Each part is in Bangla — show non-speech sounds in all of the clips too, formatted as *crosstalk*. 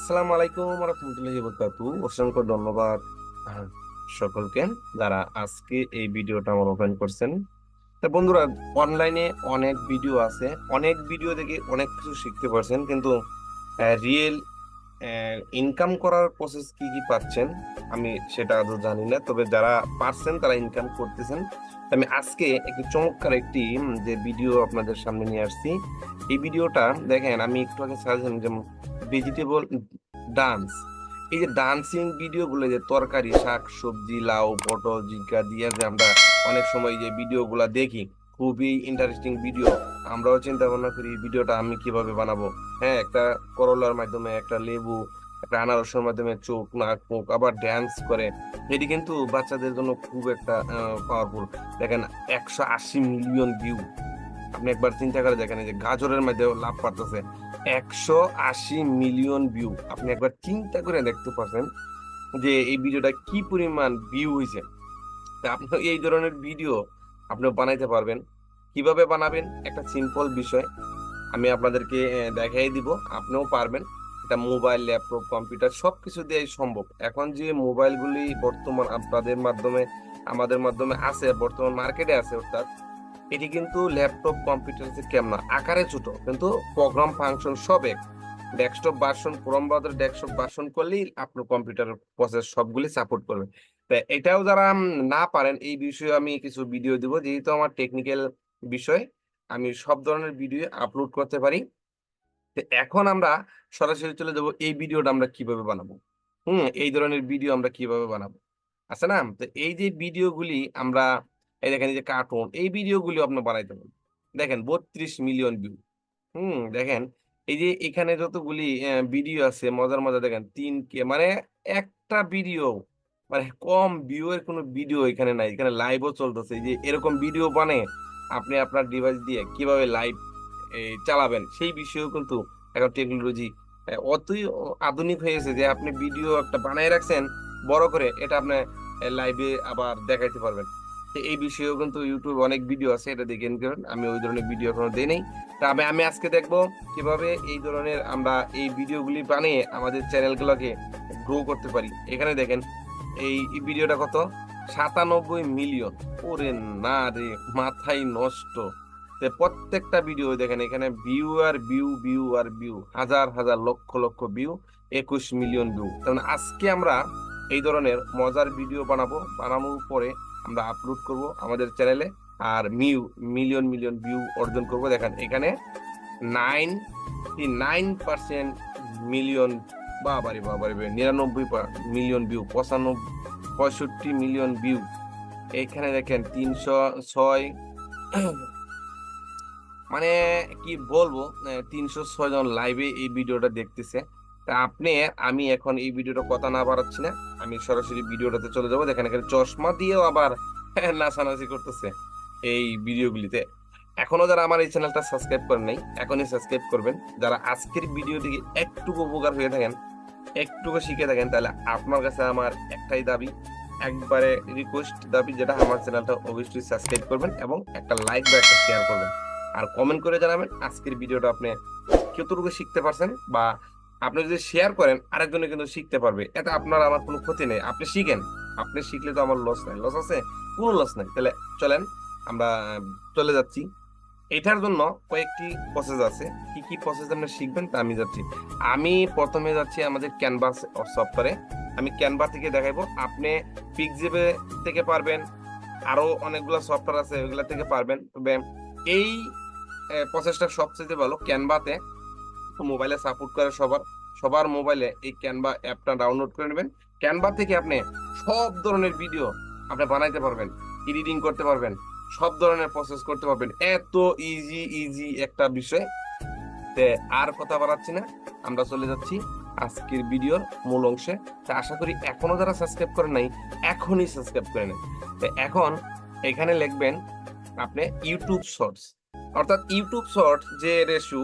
আসসালামু আলাইকুম রহমতুল্লাহি বারাকাতু অসংখ্য ধন্যবাদ সকলকে যারা আজকে এই ভিডিওটা আমার ওপেন করছেন। তা বন্ধুরা অনলাইনে অনেক ভিডিও আছে। অনেক ভিডিও দেখে অনেক কিছু শিখতে পারছেন, কিন্তু রিয়েল ইনকাম করার প্রসেস কি কি পাচ্ছেন, আমি সেটা আদৌ জানি না। তবে যারা পারছেন, তারা ইনকাম করতেছেন। আমি আজকে একটি চমৎকার একটি যে ভিডিও আপনাদের সামনে নিয়ে আসছি। এই ভিডিওটা দেখেন, আমি একটু আগে সাজেন যেমন ভেজিটেবল ডান্স এই যে ডান্সিং ভিডিও গুলো যে তরকারি, শাক, সবজি, লাউ, পটল জিঙ্কা দিয়ে যে আমরা অনেক সময় যে ভিডিও গুলা দেখি, খুবই ইন্টারেস্টিং ভিডিও আমরাও চিন্তা ভাবনা করি ভিডিওটা আমি কীভাবে বানাবো? হ্যাঁ একটা করলার মাধ্যমে, একটা লেবু, একটা আনারসের মাধ্যমে চোখ, নাক, মুখ আবার ড্যান্স করে। এটি কিন্তু বাচ্চাদের জন্য খুব একটা পাওয়ারফুল দেখেন, একশো আশি মিলিয়ন ভিউ আপনি একবার চিন্তা করে দেখেন যে গাজরের মধ্যে লাভ পারতেছে একশো আশি মিলিয়ন ভিউ আপনি একবার চিন্তা করে দেখতে পাচ্ছেন যে এই ভিডিওটা কি পরিমাণ ভিউ হয়েছে। তা আপনি এই ধরনের ভিডিও আপনি বানাইতে পারবেন। কীভাবে বানাবেন? একটা সিম্পল বিষয়। আমি আপনাদেরকে দেখাই দিব। আপনিও পারবেন। এটা মোবাইল ল্যাপটপ কম্পিউটার সব কিছু দিয়ে সম্ভব। এখন যে মোবাইলগুলি বর্তমান আপনাদের মাধ্যমে, আমাদের মাধ্যমে আছে, বর্তমান মার্কেটে আছে, অর্থাৎ এটি কিন্তু ল্যাপটপ, কম্পিউটার কেমন আকারে ছোট, কিন্তু প্রোগ্রাম ফাংশন সব এক। Desktop version Chrome browser desktop version করলেই আপনার কম্পিউটার প্রসেস সবগুলি সাপোর্ট করবে। তা এটাও যারা না পারেন, এই বিষয়ে আমি কিছু ভিডিও দিব, যেহেতু আমার টেকনিক্যাল বিষয়, আমি সব ধরনের ভিডিও আপলোড করতে পারি। তো এখন আমরা সরাসরি চলে যাব, এই ভিডিওটা আমরা কীভাবে বানাবো? হুম, এই ধরনের ভিডিও আমরা কীভাবে বানাবো? আছে না? তো এই যে ভিডিওগুলি আমরা এই দেখেন এই যে কার্টুন এই ভিডিওগুলি আপনি বানাইতে পারেন দেখেন, বত্রিশ মিলিয়ন ভিউ হুম, দেখেন, এই যে এখানে যতগুলি ভিডিও আছে, মজার মজা দেখেন তিন কে মানে একটা ভিডিও মানে কম ভিউ এর কোনো ভিডিও এখানে নাই। এখানে লাইভও চলতেছে। এই যে এরকম ভিডিও বানিয়ে আপনি আপনার ডিভাইস দিয়ে কীভাবে লাইভ চালাবেন, সেই বিষয়েও কিন্তু এখন টেকনোলজি অতই আধুনিক হয়েছে যে আপনি ভিডিও একটা বানায় রাখছেন, বড় করে এটা আপনি লাইভে আবার দেখাইতে পারবেন। এই বিষয়েও কিন্তু ইউটিউবে অনেক ভিডিও আছে, এটা দেখেন পারেন। আমি ওই ধরনের ভিডিও এখনও দেই নাই। তবে আমি আজকে দেখব কীভাবে এই ধরনের আমরা এই ভিডিওগুলি বানিয়ে আমাদের চ্যানেলগুলোকে গ্রো করতে পারি। এখানে দেখেন, এই এই ভিডিওটা কত? সাতানব্বই মিলিয়ন ওরে না রে, মাথায় নষ্ট। প্রত্যেকটা ভিডিও দেখেন, এখানে ভিউ আর ভিউ ভিউ আর ভিউ হাজার হাজার, লক্ষ লক্ষ ভিউ একুশ মিলিয়ন ভিউ তার মানে আজকে আমরা এই ধরনের মজার ভিডিও বানাবো। বানানোর পরে আমরা আপলোড করব আমাদের চ্যানেলে আর মিউ মিলিয়ন মিলিয়ন ভিউ অর্জন করব। দেখেন, এখানে নাইন নাইন পার্সেন্ট মিলিয়ন বাবারে বাবারে নিরানব্বই মিলিয়ন ভিউ পঁচানব্বই, পঁয়ষট্টি মিলিয়ন ভিউ এখানে দেখেন তিনশো ছয় মানে কি বলব তিনশো ছয় জন লাইভে এই ভিডিওটা দেখতেছে। তা আপনি, আমি এখন এই ভিডিওটা কথা না বাড়াচ্ছি না। আমি সরাসরি ভিডিওটাতে চলে যাব দেখেন এখানে চশমা দিয়েও আবার *laughs* নাচানাচি করতেছে এই ভিডিওগুলিতে। এখনও যারা আমার এই চ্যানেলটা সাবস্ক্রাইব করেন নাই, এখনই সাবস্ক্রাইব করবেন। যারা আজকের ভিডিও থেকে একটুকু উপকার হয়ে থাকেন, একটুকু শিখে থাকেন, তাহলে আপনার কাছে আমার একটাই দাবি, একবারে রিকোয়েস্ট দাবি, যেটা আমার চ্যানেলটা অবশ্যই সাবস্ক্রাইব করবেন এবং একটা লাইক বা একটা শেয়ার করবেন। আর কমেন্ট করে জানাবেন আজকের ভিডিওটা আপনি কতটুকু শিখতে পারছেন বা আপনি যদি শেয়ার করেন, আরেকজনে কিন্তু শিখতে পারবে। এটা আপনার আমার কোনো ক্ষতি নেই। আপনি শিখেন। আপনি শিখলে তো আমার লস নাই। লস আছে? কোনো লস নাই। তাহলে চলেন, আমরা চলে যাচ্ছি। এটার জন্য কয়েকটি প্রসেস আছে। কি কি প্রসেস আপনি শিখবেন তা আমি যাচ্ছি। আমি প্রথমে যাচ্ছি আমাদের ক্যানভাস সফটওয়্যারে আমি ক্যানভা থেকে দেখাবো আপনি পিকজেবে থেকে পারবেন। আরও অনেকগুলো সফটওয়্যার আছে, ওইগুলা থেকে পারবেন। তবে এই প্রসেসটা সবচেয়ে ভালো। ক্যানভাতে মোবাইলে সাপোর্ট করে সবার। সবার মোবাইলে এই ক্যানভা অ্যাপটা ডাউনলোড করে নেবেন। ক্যানভা থেকে আপনি সব ধরনের ভিডিও আপনি বানাইতে পারবেন এডিটিং করতে পারবেন, সব ধরনের প্রসেস করতে পারবেন। এত ইজি ইজি একটা বিষয়। তে আর কথা বাড়াচ্ছি না। আমরা চলে যাচ্ছি আজকের ভিডিওর মূল অংশে। তা আশা করি এখনও যারা সাবস্ক্রাইব করেন নাই, এখনই সাবস্ক্রাইব করে নেন। তো এখন এখানে লিখবেন আপনি ইউটিউব শর্টস অর্থাৎ ইউটিউব শর্টস যে রেশু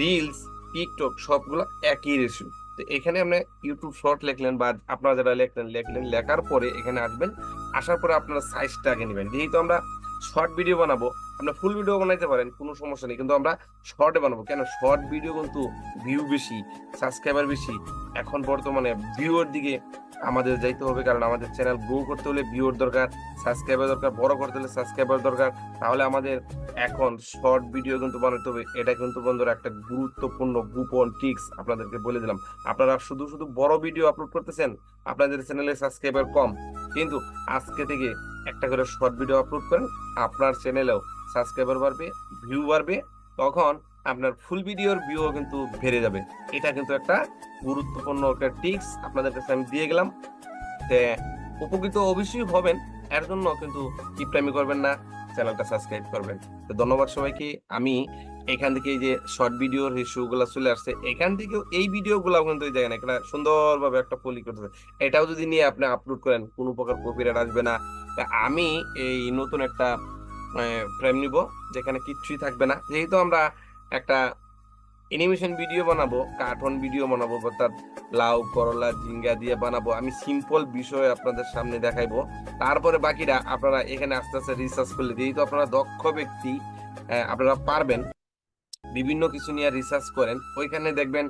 রিলস টিকটক সবগুলো একই রেশু তো এখানে আপনি ইউটিউব শর্ট লিখলেন বা আপনারা যারা লিখলেন লিখলেন, লেখার পরে এখানে আসবেন। আসার পরে আপনারা সাইজটা আগে নেবেন। যেহেতু আমরা শর্ট ভিডিও বানাবো, আপনি ফুল ভিডিও বানাইতে পারেন, কোনো সমস্যা নেই। কিন্তু আমরা শর্টে বানাবো। কেন? শর্ট ভিডিও কিন্তু ভিউ বেশি সাবস্ক্রাইবার বেশি এখন বর্তমানে ভিউর দিকে আমাদের যাইতে হবে, কারণ আমাদের চ্যানেল গ্রো করতে হলে ভিউর দরকার সাবস্ক্রাইবার দরকার, বড় করতে হলে সাবস্ক্রাইবার দরকার। তাহলে আমাদের এখন শর্ট ভিডিও কিন্তু বানাতে হবে, এটা কিন্তু বন্ধুরা একটা গুরুত্বপূর্ণ গোপন টিক্স আপনাদেরকে বলে দিলাম। আপনারা শুধু শুধু বড় ভিডিও আপলোড করতেছেন, আপনাদের চ্যানেলে সাবস্ক্রাইবার কম। কিন্তু আজকে থেকে একটা করে শর্ট ভিডিও আপলোড করেন, আপনার চ্যানেলেও সাবস্ক্রাইবার বাড়বে ভিউ বাড়বে, তখন আপনার ফুল ভিডিওর ভিউ কিন্তু বেড়ে যাবে। এটা কিন্তু একটা গুরুত্বপূর্ণ একটা টিপস আপনাদের কাছে আমি দিয়ে গেলাম। তে উপকৃত অবশ্যই হবেন, এর জন্য কিন্তু টিপটামি করবেন না চ্যানেলটা সাবস্ক্রাইব করবেন। তো ধন্যবাদ সবাইকে, আমি এখান থেকে যে শর্ট ভিডিওর রেশিও গুলা চলে আসছে, এখান থেকেও এই ভিডিও গুলা কিন্তু দেখেন, একটা সুন্দরভাবে একটা পলি করতেছে। এটাও যদি নিয়ে আপনি আপলোড করেন, কোনো প্রকার কপিরাইট আসবে না। আমি এই নতুন একটা ফ্রেম নিব, যেখানে কিচ্ছুই থাকবে না। যেহেতু আমরা একটা অ্যানিমেশন ভিডিও বানাবো কার্টুন ভিডিও বানাবো, অর্থাৎ লাউ, করলা, ঝিঙ্গা দিয়ে বানাবো। আমি সিম্পল বিষয় আপনাদের সামনে দেখাইবো। তারপরে বাকিরা আপনারা এখানে আস্তে আস্তে রিসার্চ করলে, যেহেতু আপনারা দক্ষ ব্যক্তি আপনারা পারবেন। বিভিন্ন কিছু নিয়ে রিসার্চ করেন। ওইখানে দেখবেন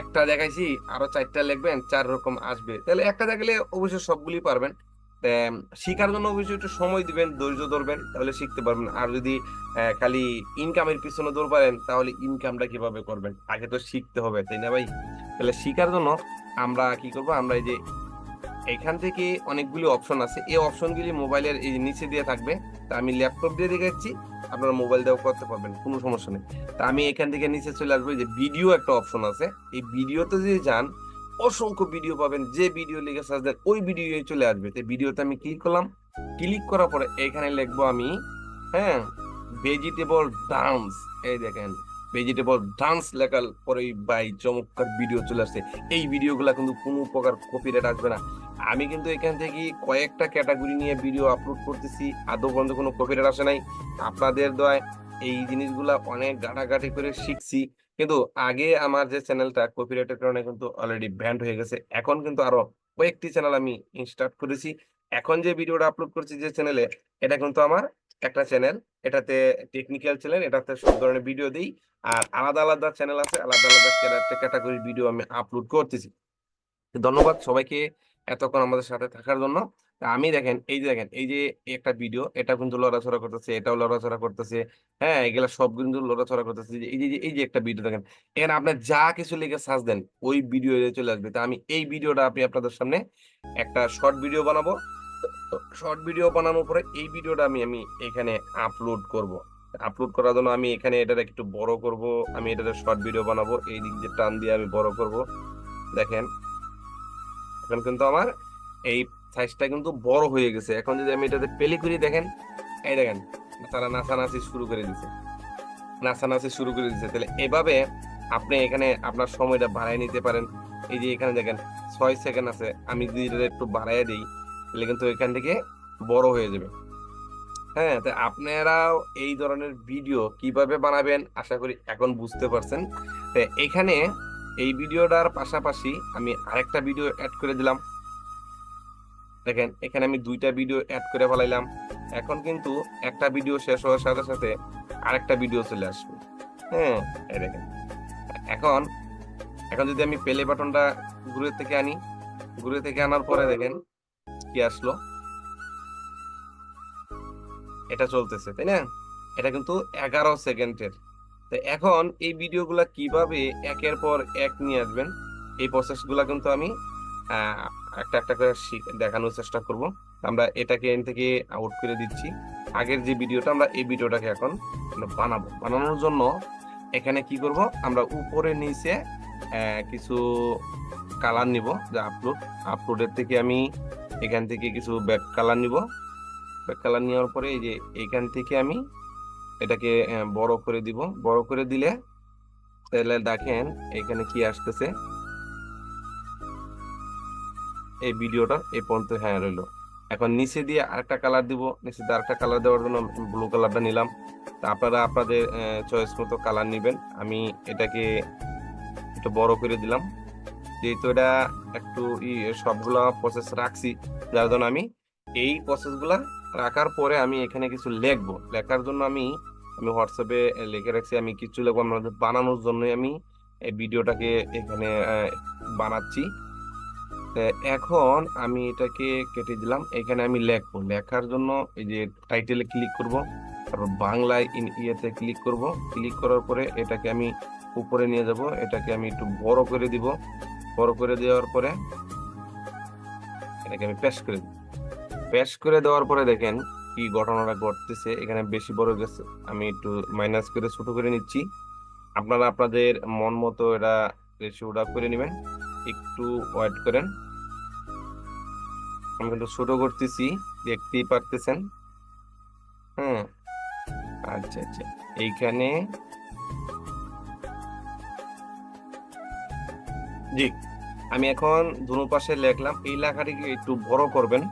একটা দেখাইছি, আরও চারটা লিখবেন, চার রকম আসবে। তাহলে একটা দেখলে অবশ্যই সবগুলি পারবেন। তা, শিখার জন্য অবশ্যই একটু সময় দিবেন ধৈর্য ধরবেন তাহলে শিখতে পারবেন। আর যদি খালি ইনকামের পিছনে দৌড় পারেন তাহলে ইনকামটা কীভাবে করবেন? আগে তো শিখতে হবে তাই না ভাই? তাহলে শিখার জন্য আমরা কি করব আমরা এই যে এখান থেকে অনেকগুলি অপশন আছে। এই অপশনগুলি মোবাইলের এই নিচে দিয়ে থাকবে। তা আমি ল্যাপটপ দিয়ে দেখাচ্ছি আপনারা মোবাইল দিয়েও করতে পারবেন কোনো সমস্যা নেই। তা আমি এখান থেকে নিচে চলে আসব যে ভিডিও একটা অপশন আছে। এই ভিডিওতে যদি যান অসংখ্য ভিডিও পাবেন, যে ভিডিও লিখে সার্চ ওই ভিডিও চলে আসবে। তো ভিডিওতে আমি ক্লিক করলাম ক্লিক করার পরে এখানে লিখব আমি হ্যাঁ ভেজিটেবল ডান্স এই দেখেন ভেজিটেবল ডান্স লেখার পরে বাই চমৎকার ভিডিও চলে আসছে। এই ভিডিওগুলো কিন্তু কোনো প্রকার কপিরাইট আসবে না। আমি কিন্তু এখান থেকে কয়েকটা ক্যাটাগরি নিয়ে ভিডিও আপলোড করতেছি, আদৌ পর্যন্ত কোনো কপিরাইট আসে নাই। আপনাদের দয় এই জিনিসগুলা অনেক ঘাটাঘাটি করে শিখছি। কিন্তু আগে আমার যে চ্যানেলটা কপিরাইটের কারণে কিন্তু অলরেডি ব্যান্ড হয়ে গেছে। এখন কিন্তু আরও কয়েকটি চ্যানেল আমি ইনস্টার্ট করেছি। এখন যে ভিডিওটা আপলোড করছি যে চ্যানেলে এটা কিন্তু আমার একটা চ্যানেল এটাতে টেকনিক্যাল চ্যানেল এটাতে সব ধরনের ভিডিও দিই। আর আলাদা আলাদা চ্যানেল আছে, আলাদা আলাদা ক্যাটাগরির ভিডিও আমি আপলোড করতেছি। ধন্যবাদ সবাইকে এতক্ষণ আমাদের সাথে থাকার জন্য। আমি দেখেন, এই যে দেখেন, এই যে একটা ভিডিও এটা কিন্তু লড়াচড়া করতেছে, এটাও লড়াচড়া করতেছে হ্যাঁ এগুলা সব কিন্তু লড়াচড়া করতেছে, এই যে এই যে একটা ভিডিও দেখেন, এখানে আপনি যা কিছু লিখে সার্চ দেন, ওই ভিডিও চলে আসবে। তা আমি এই ভিডিওটা আপনি আপনাদের সামনে একটা শর্ট ভিডিও বানাবো। শর্ট ভিডিও বানানোর পরে এই ভিডিওটা আমি আমি এখানে আপলোড করব। আপলোড করার জন্য আমি এখানে এটার একটু বড় করব, আমি এটার শর্ট ভিডিও বানাবো, এই দিক দিয়ে টান দিয়ে আমি বড় করব। দেখেন, এখন কিন্তু আমার এই সাইজটা কিন্তু বড় হয়ে গেছে। এখন যদি আমি এটাতে পেলি করি, দেখেন, এই দেখেন, তারা নাচানাচি শুরু করে দিছে। নাচানাচি শুরু করে দিছে। তাহলে এভাবে আপনি এখানে আপনার সময়টা বাড়ায় নিতে পারেন। এই যে এখানে দেখেন, ছয় সেকেন্ড আছে, আমি যদি এটা একটু বাড়ায় দিই, তাহলে কিন্তু এখান থেকে বড় হয়ে যাবে। হ্যাঁ তো আপনারাও এই ধরনের ভিডিও কীভাবে বানাবেন, আশা করি এখন বুঝতে পারছেন। তো এখানে এই ভিডিওটার পাশাপাশি আমি আরেকটা ভিডিও অ্যাড করে দিলাম। দেখেন, এখানে আমি দুইটা ভিডিও অ্যাড করে ফেলাইলাম। এখন কিন্তু একটা ভিডিও শেষ হওয়ার সাথে সাথে আরেকটা ভিডিও চলে আসবে। হ্যাঁ এই দেখেন। এখন এখন যদি আমি প্লে বাটনটা ঘুরে থেকে আনি, ঘুরে থেকে আনার পরে দেখেন কি আসলো। এটা চলতেছে, তাই না? এটা কিন্তু এগারো সেকেন্ডের। তো এখন এই ভিডিওগুলা কীভাবে একের পর এক নিয়ে আসবেন, এই প্রসেসগুলা কিন্তু আমি একটা একটা করে দেখানোর চেষ্টা করব। আমরা এটাকে এন থেকে আউট করে দিচ্ছি। আগের যে ভিডিওটা, আমরা এই ভিডিওটাকে এখন আমরা বানাবো। বানানোর জন্য এখানে কি করব? আমরা উপরে, নিচে কিছু কালার নিব যে আপলোড আপলোডের থেকে আমি এখান থেকে কিছু ব্যাক কালার নিব। ব্যাক কালার নেওয়ার পরে এই যে এখান থেকে আমি এটাকে বড় করে দিব। বড় করে দিলে তাহলে দেখেন এখানে কি আসতেছে। এই ভিডিওটা এই পর্যন্ত হ্যাঁ রইল। এখন নিচে দিয়ে আরেকটা কালার দিব। নিচে দিয়ে আরেকটা কালার দেওয়ার জন্য ব্লু কালারটা নিলাম। তা আপনারা আপনাদের চয়েস মতো কালার নেবেন। আমি এটাকে একটু বড় করে দিলাম। যেহেতু এটা একটু সবগুলা প্রসেস রাখছি, যার জন্য আমি এই প্রসেসগুলা রাখার পরে আমি এখানে কিছু লিখব। লেখার জন্য আমি আমি হোয়াটসঅ্যাপে লিখে রাখছি। আমি কিছু লিখব। আপনাদের বানানোর জন্যই আমি এই ভিডিওটাকে এখানে বানাচ্ছি। এখন আমি এটাকে কেটে দিলাম। এখানে আমি লিখব। লেখার জন্য এই যে টাইটেলে ক্লিক করব, তারপর বাংলায় ইন- ইয়েতে ক্লিক করব। ক্লিক করার পরে এটাকে আমি উপরে নিয়ে যাব। এটাকে আমি একটু বড় করে দিব। বড় করে দেওয়ার পরে এটাকে আমি পেশ করে দিব। পেশ করে দেওয়ার পরে দেখেন কি ঘটনাটা ঘটতেছে। এখানে বেশি বড় গেছে। আমি একটু মাইনাস করে ছোট করে নিচ্ছি। আপনারা আপনাদের মন মতো এটা রেশিওটা করে নেবেন। একটু ওয়েট করেন। আমি কিন্তু ছোট করতেছি, দেখতেই পারতেছেন। হ্যাঁ আচ্ছা আচ্ছা এইখানে জি, আমি এখন দুনো পাশে লিখলাম, এই লেখাটিকে একটু বড় করবেন?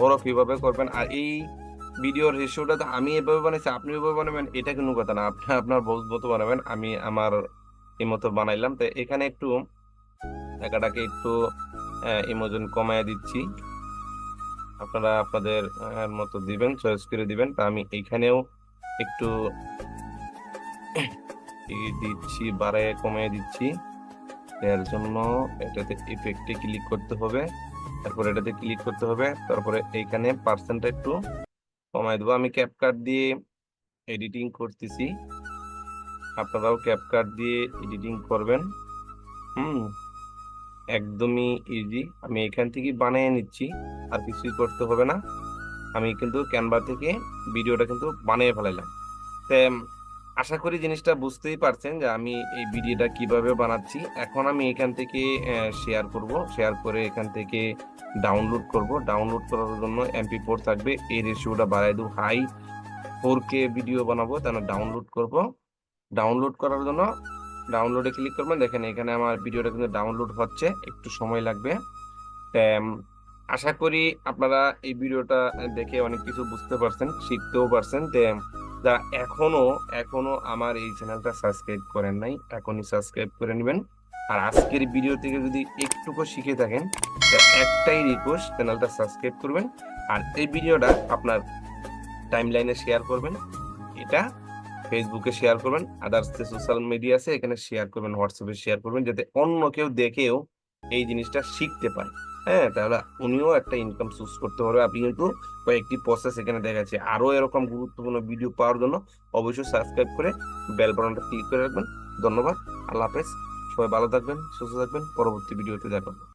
বড় কীভাবে করবেন? আর এই ভিডিওর রেশিওটা তো আমি এভাবে বানাইছি, আপনি এভাবে বানাবেন, এটা কোনো কথা না। আপনি আপনার মতো বানাবেন, আমি আমার এই মতো বানাইলাম। তো এখানে একটু লেখাটাকে একটু ইমোজন কমায় দিচ্ছি। আপনারা আপনাদের মতো দিবেন চয়েস করে দিবেন। তা আমি এইখানেও একটু *coughs* দিচ্ছি, বাড়ায়, কমিয়ে দিচ্ছি। এর জন্য এটাতে ইফেক্টে ক্লিক করতে হবে। তারপর এটাতে ক্লিক করতে হবে। তারপরে এইখানে পার্সেন্টটা একটু কমায় দেবো। আমি ক্যাপকাট দিয়ে এডিটিং করতেছি। আপনারাও ক্যাপকাট দিয়ে এডিটিং করবেন। হুম। একদমই ইজি আমি এখান থেকে বানিয়ে নিচ্ছি, আর কিছুই করতে হবে না। আমি কিন্তু ক্যানভা থেকে ভিডিওটা কিন্তু বানিয়ে ফেলাইলাম। তো আশা করি জিনিসটা বুঝতেই পারছেন যে আমি এই ভিডিওটা কীভাবে বানাচ্ছি। এখন আমি এখান থেকে শেয়ার করব। শেয়ার করে এখান থেকে ডাউনলোড করব। ডাউনলোড করার জন্য এমপি ফোর থাকবে। এই রেশিওটা বাড়াই দেবো। হাই ফোর কে ভিডিও বানাবো। তাহলে ডাউনলোড করব। ডাউনলোড করার জন্য ডাউনলোডে ক্লিক করবেন। দেখেন এখানে আমার ভিডিওটা কিন্তু ডাউনলোড হচ্ছে, একটু সময় লাগবে। আশা করি আপনারা এই ভিডিওটা দেখে অনেক কিছু বুঝতে পারছেন, শিখতেও পারছেন। যারা এখনও এখনও আমার এই চ্যানেলটা সাবস্ক্রাইব করেন নাই, এখনই সাবস্ক্রাইব করে নেবেন। আর আজকের ভিডিও থেকে যদি একটুকু শিখে থাকেন একটাই রিকোয়েস্ট চ্যানেলটা সাবস্ক্রাইব করবেন। আর এই ভিডিওটা আপনার টাইমলাইনে শেয়ার করবেন। এটা ফেসবুকে শেয়ার করবেন আদার্স যে সোশ্যাল মিডিয়া আছে, এখানে শেয়ার করবেন হোয়াটসঅ্যাপে শেয়ার করবেন, যাতে অন্য কেউ দেখেও এই জিনিসটা শিখতে পারে। হ্যাঁ তাহলে উনিও একটা ইনকাম সোর্স করতে পারবে। আপনি কিন্তু কয়েকটি প্রসেস এখানে দেখাচ্ছে আরও এরকম গুরুত্বপূর্ণ ভিডিও পাওয়ার জন্য অবশ্যই সাবস্ক্রাইব করে বেল বাটনটা ক্লিক করে রাখবেন। ধন্যবাদ। আল্লাহ হাফেজ। সবাই ভালো থাকবেন, সুস্থ থাকবেন। পরবর্তী ভিডিওতে দেখাবো